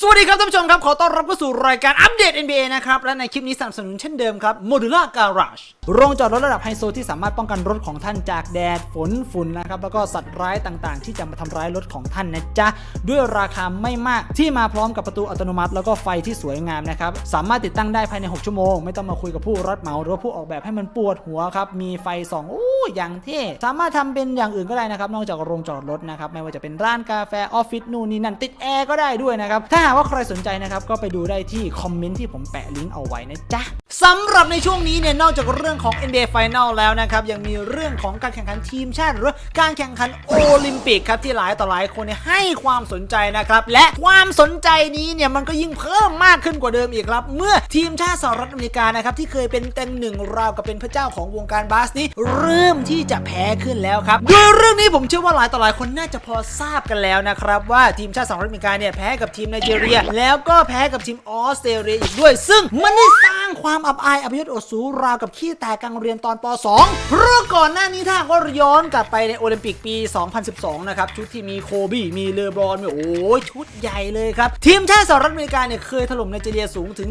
สวัสดีครับท่านผู้ชมครับ ขอต้อนรับเข้าสู่รายการอัปเดต NBA นะครับ และในคลิปนี้สนับสนุนเช่นเดิมครับ Modular Garage โรงจอดรถระดับไฮโซที่สามารถป้องกันรถของท่านจากแดดฝนฝุ่นนะครับ แล้วก็สัตว์ร้ายต่างๆ ที่จะมาทำร้ายรถของท่านนะจ๊ะ ด้วยราคาไม่มากที่มาพร้อมกับประตูอัตโนมัติ แล้วก็ไฟที่สวยงามนะครับ สามารถติดตั้งได้ภายใน 6 ชั่วโมง ไม่ต้องมาคุยกับผู้รับเหมา หรือว่าผู้ออกแบบให้มันปวดหัวครับมีไฟส่องโอ้อย่างเท่สามารถทำเป็นอย่างอื่นก็ได้นะครับนอกจากโรงจอดรถนะครับไม่ว่าจะเป็นร้านกาแฟออฟฟิศนู่นนี่นั่นติดแอร์ก็ได้ด้วยนะครับถ้าหากว่าใครสนใจนะครับ ก็ไปดูได้ที่คอมเมนต์ที่ผมแปะลิงก์เอาไว้นะจ๊ะสำหรับในช่วงนี้เนี่ยนอกจากเรื่องของ NBA Final แล้วนะครับ ยังมีเรื่องของการแข่งขันทีมชาติ หรือการแข่งขันโอลิมปิกครับที่หลายต่อหลายคนเนี่ยให้ความสนใจนะครับ และความสนใจนี้เนี่ยมันก็ยิ่งเพิ่มมากขึ้นกว่าเดิมอีกครับ เมื่อทีมชาติสหรัฐอเมริกานะครับที่เคยเป็นเต็งหนึ่งราวกับเป็นพระเจ้าของวงการบาสนี้ เริ่มที่จะแพ้ขึ้นแล้วครับโดยเรื่องนี้ผมเชื่อว่าหลายต่อหลายคนน่าจะพอทราบกันแล้วนะครับว่าทีมชาติสหรัฐอเมริกาเนี่ยแพ้กับทีมไนจีเรีย แล้วก็แพ้กับทีมออสเตรเลียอีกด้วย ซึ่งมันได้สร้างความอับอายอับยศอดสูราวกับขี้แตกกลางเรียนตอนป .2 เพราะก่อนหน้านี้ถ้ากว่าย้อนกลับไปในโอลิมปิกปี 2012 นะครับ ชุดที่มีโคบีมีเลบรอนมีโอ้ยชุดใหญ่เลยครับ ทีมชาติสหรัฐอเมริกาเนี่ยเคยถล่มไนจีเรียสูงถึง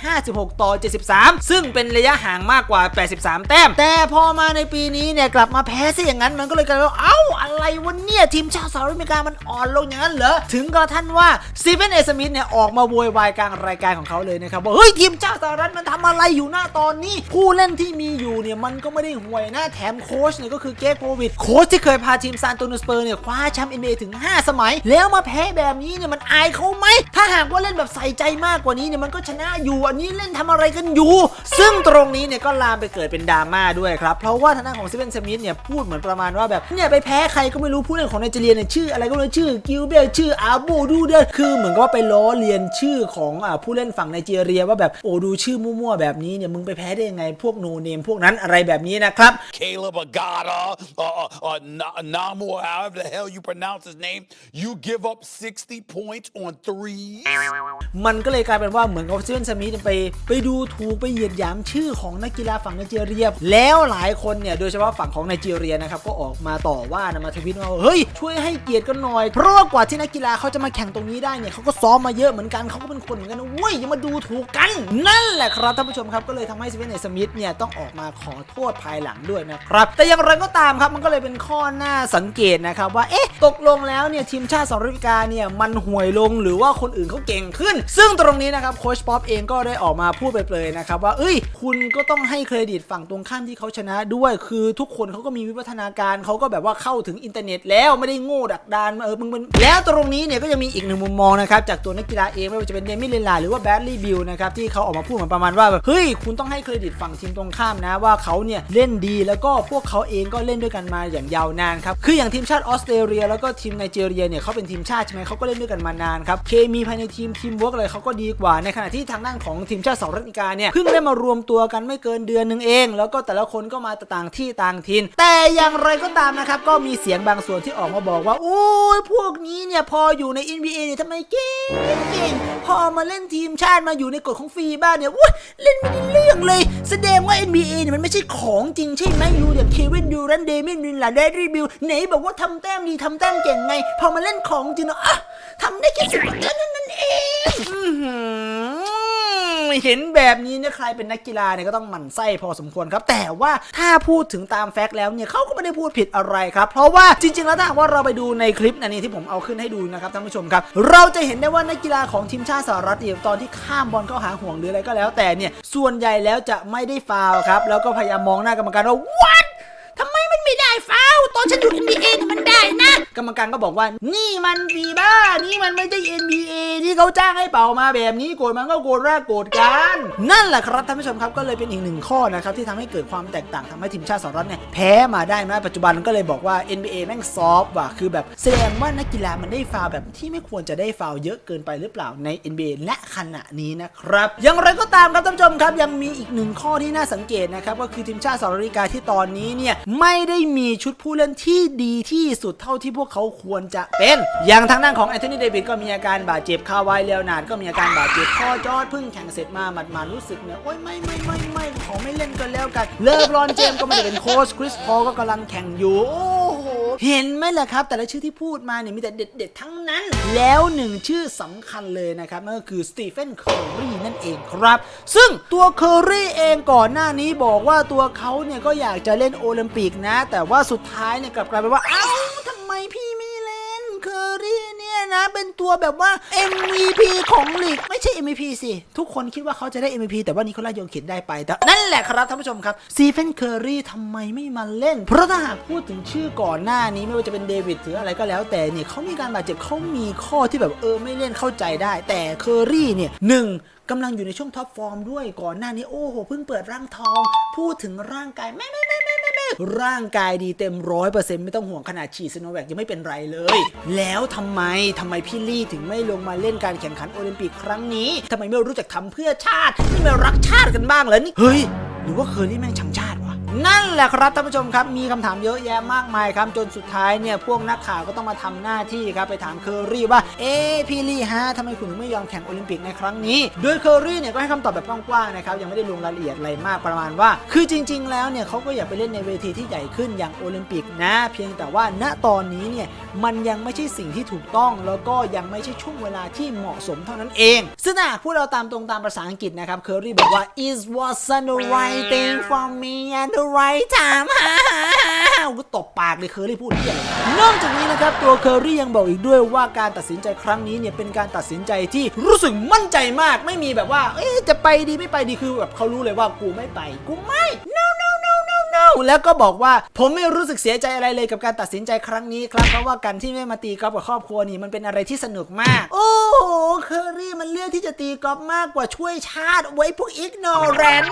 156 ต่อ 73 ซึ่งเป็นระยะห่างมากกว่า 83 แต้ม แต่พอมาในปีนี้เนี่ยกลับมาแพ้ซะอย่างนั้นมันก็เลยกลายเป็นว่าเอ้าอะไรวะเนี่ยทีมชาติสหรัฐอเมริกามันอ่อนลงอย่างนั้นเหรอถึงกระทั่งว่าซีเวนเอสมิธเนี่ยออกมาโวยวายกลางรายการของเขาเลยนะครับว่าเฮ้ยทีมชาติสหรัฐมันทำอะไรอยู่หน้าตอนนี้ ผู้เล่นที่มีอยู่เนี่ยมันก็ไม่ได้ห่วยนะแถมโค้ชเนี่ยก็คือเกกโพวิดโค้ชที่เคยพาทีมซานโตนูสเปอร์เนี่ยคว้าแชมป์ NBA ถึง 5 สมัย แล้วมาแพ้แบบนี้เนี่ยมันอายเขาไหม ถ้าหากว่าเล่นแบบใส่ใจมากกว่านี้เนี่ยมันก็ชนะอยู่อันนี้เล่นทำอะไรกันอยู่ ซึ่งตรงนี้เนี่ยก็ลามไปเกิดเป็นดราม่าด้วยครับเพราะว่าทางด้านของเซเว่นสมิธเนี่ยพูดเหมือนประมาณว่าแบบเนี่ยไปแพ้ใครก็ไม่รู้ผู้เล่นของไนจีเรียเนี่ยชื่ออะไรก็ไม่รู้ชื่อกิลเบลชื่ออาบูดูเดอคือเหมือนกับว่าไปล้อเลียนชื่อของอ่าผู้เล่นฝั่งไนจีเรียว่าแบบโอ้ดูชื่อมั่วๆแบบนี้เนี่ยมึงไปแพ้ได้ยังไงพวกโนเนมพวกนั้นอะไรแบบนี้นะครับ Caleb Agata, uh, uh, uh, Na- Namu, however the hell you pronounce his name, you give up 60 points on three. มันก็เลยกลายเป็นว่าเหมือนกับซีเวนสมิธไปไปดูถูกไปเหยียดหยามชื่อของนักกีฬาฝั่งไนจีเรีย แล้วหลายคนเนี่ยโดยเฉพาะฝั่งของไนจีเรียนะครับก็ออกมาต่อว่านะมาทวิตว่าเฮ้ยช่วยให้เกียรติกันหน่อย เพราะว่ากว่าที่นักกีฬาเขาจะมาแข่งตรงนี้ได้เนี่ยเขาก็ซ้อมมาเยอะเหมือนกันเขาก็เป็นคนเหมือนกันนะเว้ยอย่ามาดูถูกกัน นั่นแหละครับท่านผู้ชมครับก็เลยทำให้ซีเวนสมิธเนี่ยต้องออกมาขอโทษภายหลังด้วยนะครับ แต่อย่างไรก็ตามครับมันก็เลยเป็นข้อหน้าสังเกตนะครับว่าเอ๊ะตกลงแล้วเนี่ยทีมชาติสหรัฐอเมริกาเนี่ยมันห่วยลงหรือว่าคนอื่นเขาเก่งขึ้น ซึ่งตรงนี้นะครับโค้ชป๊อปเองก็ได้ออกมาพูดไปเลยนะครับว่าเอ้ย คุณก็ต้องให้เครดิตฝั่งตรงข้ามที่เขาชนะด้วยคือทุกคนเขาก็มีวิวัฒนาการเขาก็แบบว่าเข้าถึงอินเทอร์เน็ตแล้วไม่ได้โง่ดักดานเออมึงเป็นแล้วตรงนี้เนี่ยก็ยังมีอีกหนึ่งมุมมองนะครับจากตัวนักกีฬาเองไม่ว่าจะเป็นเดมิเลนลาหรือว่าแบดลี่บิลนะครับที่เขาออกมาพูดเหมือนประมาณว่าแบบเฮ้ยคุณต้องให้เครดิตฝั่งทีมตรงข้ามนะว่าเขาเนี่ยเล่นดีแล้วก็พวกเขาเองก็เล่นด้วยกันมาอย่างยาวนานครับคืออย่างทีมชาติออสเตรเลีย แล้วก็ทีมไนจีเรียเนี่ยเขาเป็นทีมชาติใช่ไหมเขาก็เล่นด้วยกันมานานครับเคมีภายในทีมทีมเวิร์กอะไรเขาก็ดีกว่าในขณะที่ทางด้านของทีมชาติสหรัฐอเมริกาเนี่ยเพิ่งได้มารวมตัวกันไม่เกินเดือนหนึ่งเอง แล้วก็แต่ละคนก็มาต่างที่ต่างถิ่นแต่อย่างไรก็ตามนะครับก็มีเสียงบางส่วนที่ออกมาบอกว่าโอ้ยพวกนี้เนี่ยพออยู่ใน NBA เนี่ยทำไมเกเก่งพอมาเล่นทีมชาติมาอยู่ในกฎของฟรีบ้านเนี่ยอุ้ยเล่นไม่ได้เรื่องเลย แสดงว่า NBA เนี่ยมันไม่ใช่ของจริงใช่ไหมยูอย่างเควินดูรันเดมินลินลาเดรีบิลไหนบอกว่าทำแต้มดีทำแต้มเก่งไง พอมาเล่นของจริงเนาะทำได้แค่สิบแต้มเท่านั้นเองอ เห็นแบบนี้เนี่ยใครเป็นนักกีฬาเนี่ยก็ต้องหมั่นไส้พอสมควรครับ แต่ว่าถ้าพูดถึงตามแฟกต์แล้วเนี่ยเขาก็ไม่ได้พูดผิดอะไรครับ เพราะว่าจริง ๆ แล้วถ้าว่าเราไปดูในคลิปอันนี้ที่ผมเอาขึ้นให้ดูนะครับท่านผู้ชมครับ เราจะเห็นได้ว่านักกีฬาของทีมชาติสหรัฐเนี่ยตอนที่ข้ามบอลเข้าหาห่วงหรืออะไรก็แล้ว แต่เนี่ยส่วนใหญ่แล้วจะไม่ได้ฟาวครับแล้วก็พยายามมองหน้ากรรมการว่า what ทำไมมันไม่ได้ฟาวตอนฉันอยู่ NBA เนี่ยมัน กรรมการก็บอกว่า นี่มันฟีบ้านี่มันไม่ใช่ NBA ที่เขาจ้างให้เป่ามาแบบนี้โกรธมันก็โกรธแรกโกรธกัน นั่นแหละครับท่านผู้ชมครับก็เลยเป็นอีกหนึ่งข้อนะครับที่ทำให้เกิดความแตกต่างทำให้ทีมชาติสหรัฐเนี่ยแพ้มาได้นะปัจจุบันก็เลยบอกว่า NBA แม่งซอฟต์ว่ะคือแบบแสดงว่านักกีฬามันได้ฟาวแบบที่ไม่ควรจะได้ฟาวเยอะเกินไปหรือเปล่าใน NBA และขณะนี้นะครับอย่างไรก็ตามครับท่านผู้ชมครับยังมีอีกหนึ่งข้อที่น่าสังเกตนะครับก็คือทีมชาติสหรัฐอเมริกาที่ตอนนี้เนี่ยไม่ได้มีชุดผู้เล่นที่ดีที่สุดเท่าที่พวกเขาควรจะเป็น อย่างทางด้านของแอนโทนีเดวิดก็มีอาการบาดเจ็บคาวายเลโอนาดก็มีอาการบาดเจ็บพอจอดเพิ่งแข่งเสร็จมาหมาดๆรู้สึกเนี่ยโอ๊ยไม่ไม่ไม่ไม่ขอไม่เล่นกันแล้วกันเลบรอนเจมก็ไม่ได้เป็นโค้ชคริสพอก็กำลังแข่งอยู่โอ้โหเห็นไหมล่ะครับ แต่ละชื่อที่พูดมาเนี่ยมีแต่เด็ดๆทั้งนั้น แล้วหนึ่งชื่อสำคัญเลยนะครับนั่นก็คือสตีเฟนเคอร์รีนั่นเองครับ ซึ่งตัวเคอร์รีเองก่อนหน้านี้บอกว่าตัวเขาเนี่ยก็อยากจะเล่นโอลิมปิกนะ แต่ว่าสุดท้ายเนี่ยกลับกลายเป็นว่าอ้าทำไมพี่ไม่ เคอร์รีเนี่ยนะเป็นตัวแบบว่า MVP ของลีกไม่ใช่ MVP สิ ทุกคนคิดว่าเขาจะได้ MVP แต่ว่านิโคลัสโยคิดได้ไปแต่นั่นแหละครับท่านผู้ชมครับซีเฟนเคอร์รีทำไมไม่มาเล่น เพราะถ้าหากพูดถึงชื่อก่อนหน้านี้ไม่ว่าจะเป็นเดวิดหรืออะไรก็แล้ว แต่เนี่ยเขามีการบาดเจ็บเขามีข้อที่แบบเออไม่เล่นเข้าใจได้ แต่เคอร์รีเนี่ยหนึ่งกำลังอยู่ในช่วงท็อปฟอร์มด้วยก่อนหน้านี้โอ้โหเพิ่งเปิดร่างทอง พูดถึงร่างกายไม่ไม่ไม่ไม่ไม่ไม่ ร่างกายดีเต็มร้อยเปอร์เซ็นต์ไม่ต้องห่วงขนาดฉีดซโนแวคยังไม่เป็นไรเลย แล้วทำไมทำไมพี่ลี่ถึงไม่ลงมาเล่นการแข่งขันโอลิมปิกครั้งนี้ทำไมไม่รู้จักทำเพื่อชาตินี่ไม่รักชาติกันบ้างเหรอนี่เฮ้ยหรือว่าเคอรี่แม่งชังชาติ นั่นแหละครับท่านผู้ชมครับมีคำถามเยอะแยะมากมายครับจนสุดท้ายเนี่ยพวกนักข่าวก็ต้องมาทำหน้าที่ครับไปถามเคอรี่ว่าเอ๊พี่ลี่ฮะทำไมคุณถึงไม่ยอมแข่งโอลิมปิกในครั้งนี้ โดยเคอรี่เนี่ยก็ให้คำตอบแบบกว้างๆนะครับยังไม่ได้ลงรายละเอียดอะไรมากประมาณว่า คือจริง ๆ แล้วเนี่ยเขาก็อยากไปเล่นในเวทีที่ใหญ่ขึ้นอย่างโอลิมปิกนะ เพียงแต่ว่าณตอนนี้เนี่ยมันยังไม่ใช่สิ่งที่ถูกต้อง แล้วก็ยังไม่ใช่ช่วงเวลาที่เหมาะสมเท่านั้นเองซึ่งถ้าหากพูดเราตามตรงตามภาษาอังกฤษนะครับเคอรี่บอกว่า is wasn't the right thing for me at the right time ฮ่าฮ่าฮ่ากูตบปากเลยเคอรี่พูดเที่ยนอกจากนี้นะครับตัวเคอรี่ยังบอกอีกด้วยว่าการตัดสินใจครั้งนี้เนี่ยเป็นการตัดสินใจที่รู้สึกมั่นใจมากไม่มีแบบว่า เอ๊ะจะไปดีไม่ไปดีคือแบบเขารู้เลยว่ากูไม่ไป กูไม่ no no แล้วก็บอกว่าผมไม่รู้สึกเสียใจอะไรเลยกับการตัดสินใจครั้งนี้ครับ เพราะว่าการที่ไม่มาตีกอล์ฟกับครอบครัวนี่มันเป็นอะไรที่สนุกมาก โอ้โหเคอรี่มันเลือกที่จะตีกอล์ฟมากกว่าช่วยชาติไว้พวกอิกโนแรน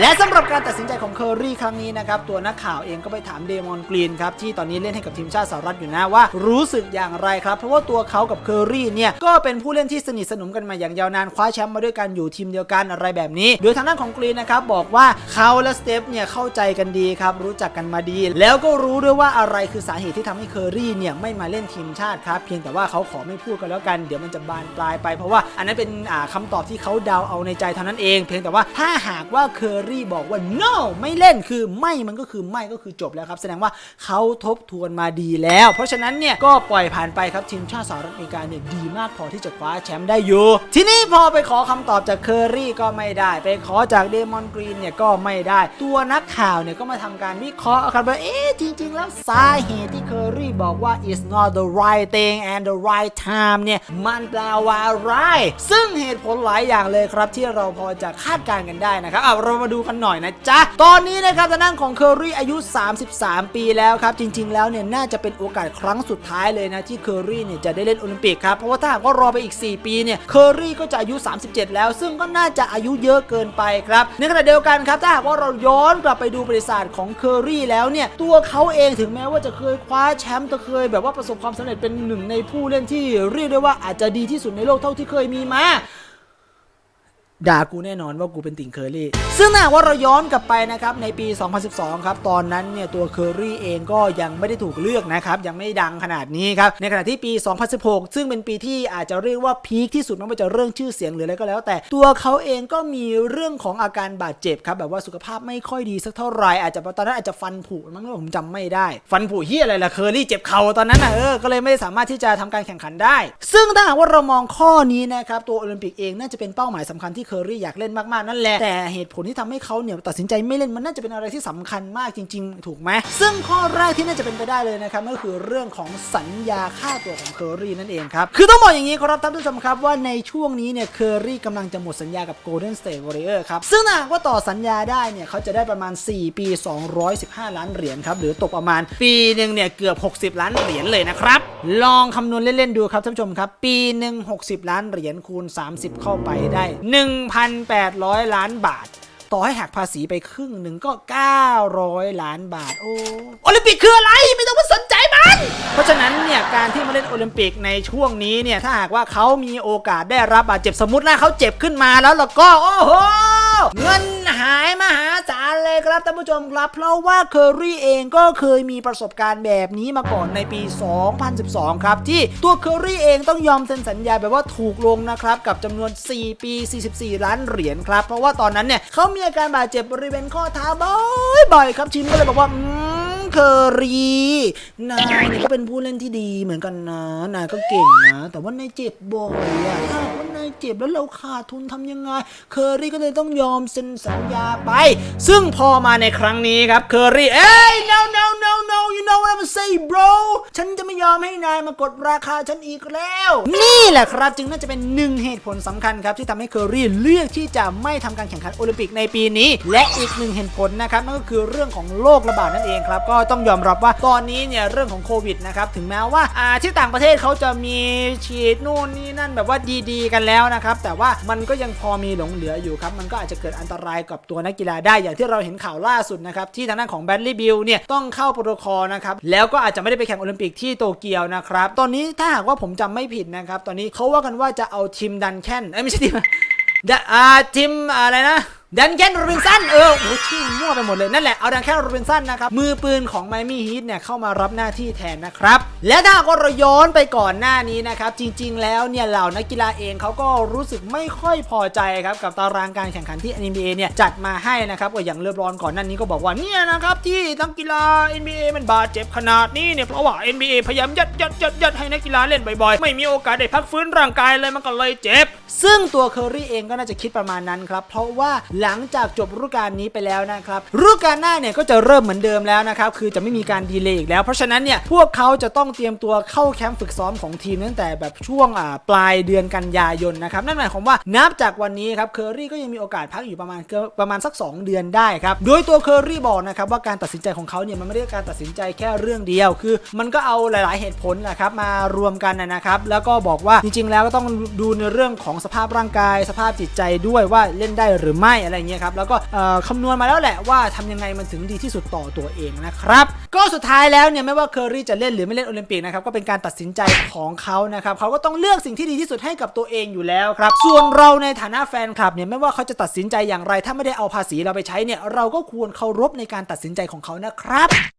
และสำหรับการตัดสินใจของเคอรี่ครั้งนี้นะครับตัวนักข่าวเองก็ไปถามเดมอนกรีนครับที่ตอนนี้เล่นให้กับทีมชาติสหรัฐอยู่นะว่า รู้สึกอย่างไรครับ เพราะว่าตัวเขากับเคอรี่เนี่ยก็เป็นผู้เล่นที่สนิทสนมกันมาอย่างยาวนานคว้าแชมป์มาด้วยกันอยู่ทีมเดียวกันอะไรแบบนี้ โดยทางด้านของกรีนนะครับบอกว่าเขาและสเตฟเนี่ยเข้าใจกันดีครับรู้จักกันมาดี แล้วก็รู้ด้วยว่าอะไรคือสาเหตุที่ทำให้เคอรี่เนี่ยไม่มาเล่นทีมชาติครับเพียงแต่ว่าเขาขอไม่พูดกันแล้วกันเดี๋ยวมันจะบานปลายไปเพราะว่าอันนั้นเป็นอ่าคำตอบที่เขาเดาเอาในใจเท่านั้นเอง เพียงแต่ว่าถ้าหากว่าเคอรี่บอกว่า no ไม่เล่นคือไม่มันก็คือไม่ก็คือจบแล้วครับ แสดงว่าเขาทบทวนมาดีแล้ว เพราะฉะนั้นเนี่ยก็ปล่อยผ่านไปครับทีมชาติสหรัฐอเมริกาเนี่ยดีมากพอที่จะคว้าแชมป์ได้อยู่ ทีนี้พอไปขอคำตอบจากเคอรี่ก็ไม่ได้ ไปขอจากเดมอนกรีนเนี่ยก็ไม่ได้ ตัวนักข่าวเนี่ยก็มาทำการวิเคราะห์ครับว่าเอ๊ะจริง ๆ แล้วสาเหตุที่เคอรี่บอกว่า is not the right thing and the right time เนี่ย มันแปลว่าอะไร ซึ่งเหตุผลหลายอย่างเลยครับที่เราพอจะคาดการณ์กันได้นะครับเอาเรามาดูกันหน่อยนะจ๊ะ ตอนนี้นะครับทางด้านของเคอรี่อายุ 33 ปีแล้วครับ จริง ๆ แล้วเนี่ย น่าจะเป็นโอกาสครั้งสุดท้ายเลยนะ ที่เคอรี่เนี่ยจะได้เล่นโอลิมปิกครับ เพราะว่าถ้าหากว่ารอไปอีก 4 ปีเนี่ยเคอรี่ก็จะอายุ 37 แล้ว ซึ่งก็น่าจะอายุเยอะเกินไปครับในขณะเดียวกันครับถ้าหากว่าเราย้อนกลับไปดูประวัติศาสตร์ของเคอรี่แล้วเนี่ย ตัวเขาเองถึงแม้ว่าจะเคยคว้าแชมป์จะเคยแบบว่าประสบความสำเร็จเป็นหนึ่งในผู้เล่นที่เรียกได้ว่าอาจจะดีที่สุดในโลกเท่าที่เคยมีมา ด่ากูแน่นอนว่ากูเป็นติ่งเคอรี่ ซึ่งถ้าหากว่าเราย้อนกลับไปนะครับในปี 2012 ครับ ตอนนั้นเนี่ยตัวเคอรี่เองก็ยังไม่ได้ถูกเลือกนะครับ ยังไม่ดังขนาดนี้ครับ ในขณะที่ปี 2016 ซึ่งเป็นปีที่อาจจะเรียกว่าพีคที่สุดไม่ว่าจะเรื่องชื่อเสียงหรืออะไรก็แล้ว แต่ตัวเขาเองก็มีเรื่องของอาการบาดเจ็บครับแบบว่าสุขภาพไม่ค่อยดีสักเท่าไหร่อาจจะตอนนั้นอาจจะฟันผุมั้งผมจำไม่ได้ ฟันผุเฮียอะไรล่ะเคอรี่เจ็บเข่าตอนนั้นนะเออก็เลยไม่สามารถที่จะทำการแข่งขันได้ ซึ่งถ้าหากว่าเรามองข้อนี้นะครับตัวโอลิมปิกเองน่าจะเป็นเป้าหมายสำคัญที่เคอรี่อยากเล่นมากๆนั่นแหละแต่เหตุผลที่ทำให้เขาเนี่ยตัดสินใจไม่เล่นมันน่าจะเป็นอะไรที่สำคัญมากจริง ๆ ถูกไหมซึ่งข้อแรกที่น่าจะเป็นไปได้เลยนะครับก็คือเรื่องของสัญญาค่าตัวของเคอรี่นั่นเองครับคือต้องบอกอย่างนี้ครับท่านผู้ชมครับว่าในช่วงนี้เนี่ยเคอรี่กำลังจะหมดสัญญากับ Golden State Warrior ครับซึ่งหากว่าต่อสัญญาได้เนี่ยเขาจะได้ประมาณ 4 ปี 215 ล้านเหรียญครับหรือตกประมาณปีหนึ่งเนี่ยเกือบ 60 ล้านเหรียญเลยนะครับลองคำนวณเล่นๆดูครับท่านผู้ชมครับ ปีหนึ่ง60 ล้านเหรียญคูณ 30 เข้าไปได้1,800 ล้านบาท ต่อให้หักภาษีไปครึ่งหนึ่งก็ 900 ล้านบาท โอ้โอลิมปิกคืออะไรไม่ต้องมาสนใจมัน เพราะฉะนั้นเนี่ยการที่มาเล่นโอลิมปิกในช่วงนี้เนี่ยถ้าหากว่าเขามีโอกาสได้รับบาดเจ็บสมมตินะเขาเจ็บขึ้นมาแล้วแล้วก็โอ้โห เงินหายมหาศาลเลยครับท่านผู้ชมครับ เพราะว่าเคอรี่เองก็เคยมีประสบการณ์แบบนี้มาก่อนในปี 2012 ครับ ที่ตัวเคอรี่เองต้องยอมเซ็นสัญญาแบบว่าถูกลงนะครับ กับจำนวน 4 ปี 44 ล้านเหรียญครับ เพราะว่าตอนนั้นเนี่ยเขามีอาการบาดเจ็บบริเวณข้อเท้าบ่อยๆครับชิมก็เลยบอกว่า เคอรีนายเนี่ยก็เป็นผู้เล่นที่ดีเหมือนกันนะ นายก็เก่งนะ แต่ว่านายเจ็บบ่อยอะถ้าว่านายเจ็บแล้วเราขาดทุนทำยังไง เคอรี่ก็เลยต้องยอมเซ็นสัญญาไป ซึ่งพอมาในครั้งนี้ครับเคอรี่เอ้ย no no no no you know what I'm saying bro ฉันจะไม่ยอมให้นายมากดราคาฉันอีกแล้ว นี่แหละครับจึงน่าจะเป็นหนึ่งเหตุผลสำคัญครับที่ทำให้เคอรี่เลือกที่จะไม่ทำการแข่งขันโอลิมปิกในปีนี้ และอีกหนึ่งเหตุผลนะครับนั่นก็คือเรื่องของโรคระบาดนั่นเองครับก็ต้องยอมรับว่าตอนนี้เนี่ยเรื่องของโควิดนะครับถึงแม้ว่าอ่าที่ต่างประเทศเขาจะมีฉีดนู่นนี่นั่นแบบว่าดีๆ กันแล้วนะครับแต่ว่ามันก็ยังพอมีหลงเหลืออยู่ครับมันก็อาจจะเกิดอันตรายกับตัวนักกีฬาได้อย่างที่เราเห็นข่าวล่าสุดนะครับที่ทางด้านของแบดลี่บิลเนี่ยต้องเข้าโปรโตคอลนะครับแล้วก็อาจจะไม่ได้ไปแข่งโอลิมปิกที่โตเกียวนะครับตอนนี้ถ้าหากว่าผมจำไม่ผิดนะครับตอนนี้เขาว่ากันว่าจะเอาทีมดันแคนเอ้ไม่ใช่ทีมดอ่าทีมอะไรนะ ดันแคนโรบินสันเออโอ้ชื่อมั่วไปหมดเลย นั่นแหละ เอาดันแคนโรบินสันนะครับ มือปืนของไมมี่ฮีทเนี่ย เข้ามารับหน้าที่แทนนะครับ และถ้ากว่าเราย้อนไปก่อนหน้านี้นะครับ จริง ๆ แล้วเนี่ย เหล่านักกีฬาเองเขาก็รู้สึกไม่ค่อยพอใจครับ กับตารางการแข่งขันที่ NBA เนี่ย จัดมาให้นะครับก็อย่างเรือบรอนก่อนหน้านี้ก็บอกว่าเนี่ยนะครับที่นักกีฬา NBA มันบาดเจ็บขนาดนี้เนี่ยเพราะว่า NBA พยายามยัดยัดยัดยัดให้นักกีฬาเล่นบ่อยๆไม่มีโอกาสได้พักฟื้นร่างกายเลยมันก็เลยเจ็บ ซึ่งตัวเคอรี่เองก็น่าจะคิดประมาณนั้นครับเพราะว่าหลังจากจบฤดูกาลนี้ไปแล้วนะครับฤดูกาลหน้าเนี่ยก็จะเริ่มเหมือนเดิมแล้วนะครับคือจะไม่มีการดีเลย์อีกแล้วเพราะฉะนั้นเนี่ยพวกเขาจะต้องเตรียมตัวเข้าแคมป์ฝึกซ้อมของทีมตั้งแต่แบบช่วงอ่าปลายเดือนกันยายนนะครับนั่นหมายความว่านับจากวันนี้ครับเคอรี่ก็ยังมีโอกาสพักอยู่ประมาณเกือบประมาณสัก 2 เดือนได้ครับโดยตัวเคอรี่บอกนะครับว่าการตัดสินใจของเขาเนี่ยมันไม่ได้การตัดสินใจแค่เรื่องเดียวคือ มันก็เอาหลาย ๆเหตุผลนะครับมารวมกันนะนะครับแล้วก็บอกว่าจริง ๆ แล้วก็ต้องดูในเรื่องของสภาพร่างกาย สภาพจิตใจด้วยว่าเล่นได้หรือไม่อะไรเงี้ยครับแล้วก็คำนวณมาแล้วแหละว่าทำยังไงมันถึงดีที่สุดต่อตัวเองนะครับก็สุดท้ายแล้วเนี่ยไม่ว่าเคอรี่จะเล่นหรือไม่เล่นโอลิมปิกนะครับก็เป็นการตัดสินใจของเขานะครับเขาก็ต้องเลือกสิ่งที่ดีที่สุดให้กับตัวเองอยู่แล้วครับส่วนเราในฐานะแฟนคลับเนี่ยไม่ว่าเขาจะตัดสินใจอย่างไร ถ้าไม่ได้เอาภาษีเราไปใช้เนี่ยเราก็ควรเคารพในการตัดสินใจของเขานะครับ